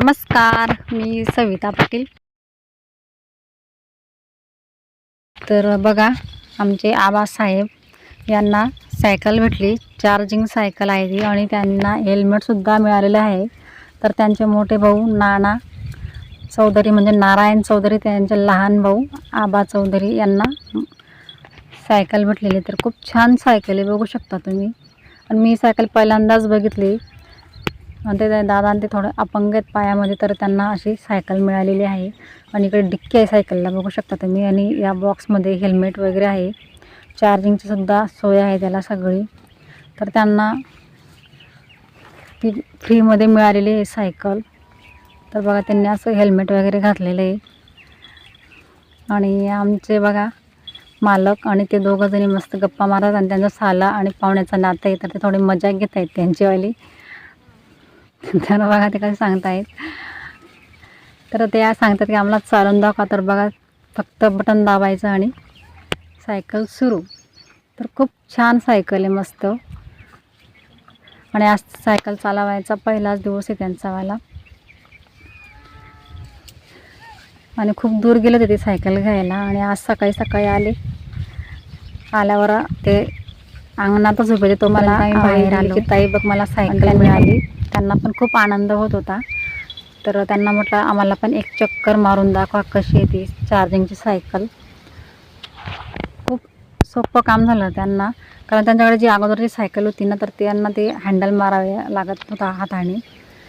नमस्कार मी सविता पाटील. तर बघा आमचे आबासाहेब यांना सायकल भेटली चार्जिंग सायकल आहे ती आणि त्यांना हेल्मेटसुद्धा मिळालेलं आहे. तर त्यांचे मोठे भाऊ नाना चौधरी म्हणजे नारायण चौधरी त्यांचे लहान भाऊ आबा चौधरी यांना सायकल भेटलेली तर खूप छान सायकल आहे बघू शकता तुम्ही. आणि मी सायकल पहिल्यांदाच बघितली. ते त्या दादा आणि ते थोडं अपंग आहेत पायामध्ये तर त्यांना अशी सायकल मिळालेली आहे. आणि इकडे डिक्की आहे सायकलला बघू शकता तुम्ही. आणि या बॉक्समध्ये हेल्मेट वगैरे आहे. चार्जिंगची सुद्धा सोय आहे त्याला सगळी. तर त्यांना ती फ्रीमध्ये मिळालेली आहे सायकल. तर बघा त्यांनी असं हेल्मेट वगैरे घातलेलं आहे. आणि आमचे बघा मालक आणि ते दोघं जणी मस्त गप्पा मारतात आणि त्यांचा साला आणि पाहुण्याचा नातं आहे तर ते थोडी मजा घेत आहेत त्यांचीवाली. तर बघा ते कसं सांगतायत. तर ते आज सांगतात की आम्हाला चालून दाखवा. तर बघा फक्त बटन दाबायचं आणि सायकल सुरू. तर खूप छान सायकल आहे मस्त. आणि आज सायकल चालवायचा पहिलाच दिवस आहे त्यांचावाला आणि खूप दूर गेले ते सायकल घ्यायला. आणि आज सकाळी सकाळी आले. आल्यावर ते अंगणातच उभे होते. तो मला बाहेर आलो. की ताई बघ मला सायकल मिळाली. त्यांना पण खूप आनंद होत होता. तर त्यांना म्हटलं आम्हाला पण एक चक्कर मारून दाखवा कशी आहे ती चार्जिंगची सायकल खूप सोपं काम झालं त्यांना. कारण त्यांच्याकडे जी अगोदरची सायकल होती ना तर त्यांना ते हँडल मारावे लागत होता हाताने.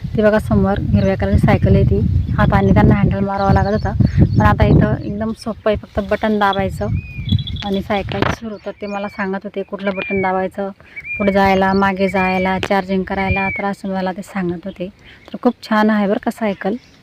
ती बघा समोर हिरव्या कलरची सायकल आहे ती. हाताने त्यांना हँडल मारावा लागत होता. पण आता इथं एकदम सोपं आहे फक्त बटन दाबायचं. आणि सायकल सुरू. होतात ते मला सांगत होते कुठलं बटन दाबायचं पुढे जायला मागे जायला चार्जिंग करायला तर असं मला ते सांगत होते. तर खूप छान आहे बरं का सायकल.